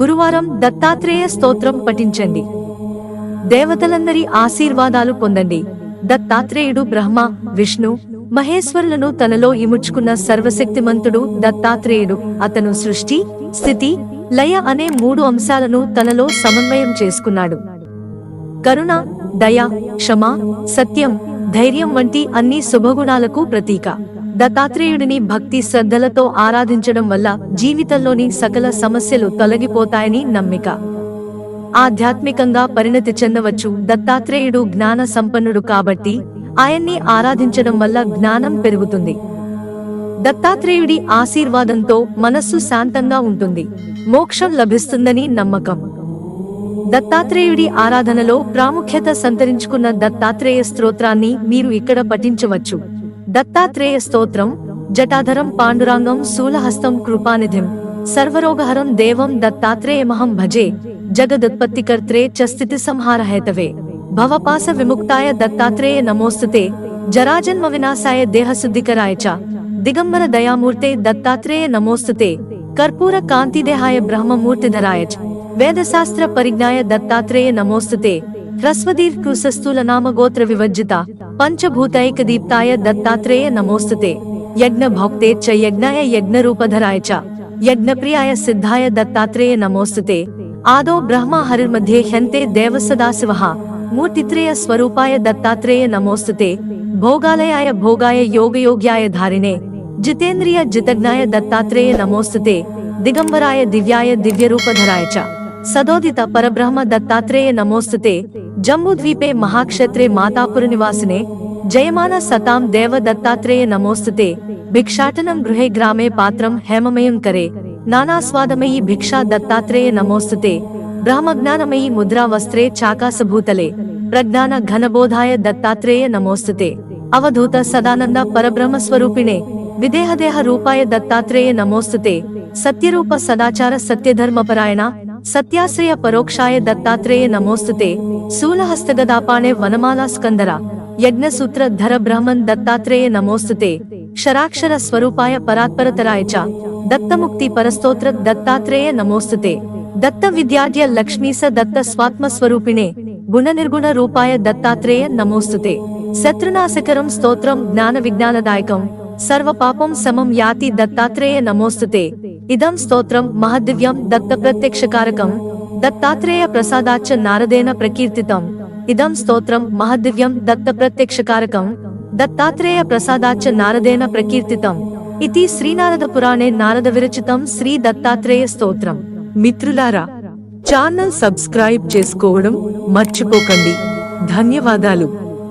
గురువారం దత్తాత్రేయ స్తోత్రం పఠించండి. దేవతలందరి ఆశీర్వాదాలు పొందండి. దత్తాత్రేయుడు బ్రహ్మ విష్ణు మహేశ్వరులను తనలో ఇముడ్చుకున్న సర్వశక్తిమంతుడు దత్తాత్రేయుడు. అతను సృష్టి స్థితి లయ అనే మూడు అంశాలను తనలో సమన్వయం చేసుకున్నాడు. కరుణ దయ క్షమ సత్యం ధైర్యం వంటి అన్ని శుభగుణాలకు ప్రతీక. దత్తాత్రేయుడిని భక్తి శ్రద్ధలతో ఆరాధించడం వల్ల జీవితంలోని సకల సమస్యలు తొలగిపోతాయని నమ్మిక. ఆధ్యాత్మికంగా పరిణతి చెందవచ్చు దత్తాత్రేయుడు జ్ఞాన సంపన్నుడు కాబట్టి ఆయన్ని ఆరాధించడం వల్ల జ్ఞానం పెరుగుతుంది. దత్తాత్రేయుడి ఆశీర్వాదంతో మనస్సు శాంతంగా ఉంటుంది. మోక్షం లభిస్తుందని నమ్మకం. దత్తాత్రేయుడి ఆరాధనలో ప్రాముఖ్యత సంతరించుకున్న దత్తాత్రేయ స్తోత్రాన్ని మీరు ఇక్కడ పఠించవచ్చు. దత్తాత్రేయ స్తోత్రం జటాధరం పాండురాంగం శూలహస్తం కృపానిధిం సర్వరోగహరం దేవం దత్తాత్రేయమహం భజే జగదుత్పత్తికర్త్రే చ స్థితి సంహార హేతవే భవపాస విముక్తాయ దత్తాత్రేయ నమోస్తుతే జరాజన్మ వినాశాయ దేహశుద్ధికరాయ చ దిగంబర దయామూర్తే దత్తాత్రేయ నమోస్తుతే కర్పూర కాంతిదేహాయ బ్రహ్మమూర్తిధరాయ చ వేదశాస్త్ర పరిజ్ఞాయ దత్తాత్రేయ నమోస్తుతే ह्रस्वदीर् नाम गोत्र विवर्जिता पंचभूतक दीप्ताय दत्तात्रेय नमोस्तते यज्ञ भोक्ते च यज्ञाय यज्ञ रूपधराय च यज्ञ प्रियाय सिद्धाय दत्तात्रेय नमोस्तते आदो ब्रह्म हरिर्मध्ये ह्यंते देव सदाशिव मूर्तित्रेय स्वरूपाय दत्तात्रेय नमोस्तते भोगालयाय भोगाय योग योग्याय धारिणे जितेन्द्रिय जितज्ञाय दत्तात्रेय नमोस्तते दिगंबराय दिव्याय दिव्य रूपधराय च సదోదిత పరబ్రహ్మ దత్తాత్రేయ నమోస్తుతే జంబూద్వీపే మహాక్షత్రే మాతాపుర నివాసినే జయమాన సతాం దేవ దత్తాత్రేయ నమోస్తుతే భిక్షాటనం గృహే గ్రామే పాత్రం హేమమయం కరే. నానాస్వాదమయీ భిక్షా దత్తాత్రేయ నమోస్తుతే బ్రహ్మజ్ఞానమయీ ముద్రావస్త్రే చాకాసభూతలే. ప్రజ్ఞాన ఘనబోధాయ దత్తాత్రేయ నమోస్తుతే. అవధూత సదానంద పరబ్రహ్మ స్వరూపిణే విదేహదేహ రూపాయ దత్తాత్రేయ నమోస్తుతే. సత్యరూప సదాచార సత్యధర్మపరాయణ సత్యాశ్రయ పరోక్షాయ దత్తాత్రేయ నమోస్తుతే శూలహస్తగదాపాణే వనమాలా స్కందర యజ్ఞసూత్ర ధర బ్రహ్మన్ దత్తాత్రేయ నమోస్తుతే క్షరాక్షర స్వరూపాయ పరాత్పరతరాయ చ దత్తముక్తి పరస్తోత్ర దత్తాత్రేయ నమోస్తుతే దత్త విద్యాద్య లక్ష్మీస దత్త స్వాత్మ స్వరూపిణే గుణ నిర్గుణ రూపాయ దత్తాత్రేయ నమోస్తుతే శత్రునాశకరం స్తోత్రం జ్ఞాన విజ్ఞానదాయకం సర్వ పాపం సమం యాతి దత్తాత్రేయ నమోస్తుతే ఇదం స్తోత్రం మహదివ్యం దత్త ప్రత్యక్షకారకం దత్తాత్రేయ ప్రసాదాచ్చ నారదేన ప్రకీర్తితం. ఇదం స్తోత్రం మహదివ్యం దత్త ప్రత్యక్షకారకం దత్తాత్రేయ ప్రసాదాచ్చ నారదేన ప్రకీర్తితం. ఇది శ్రీనారద పురాణే నారద విరచితం శ్రీ దత్తాత్రేయ స్తోత్రం. మిత్రులారా ఛానల్ సబ్స్క్రైబ్ చేసుకోవడం మర్చిపోకండి. ధన్యవాదాలు.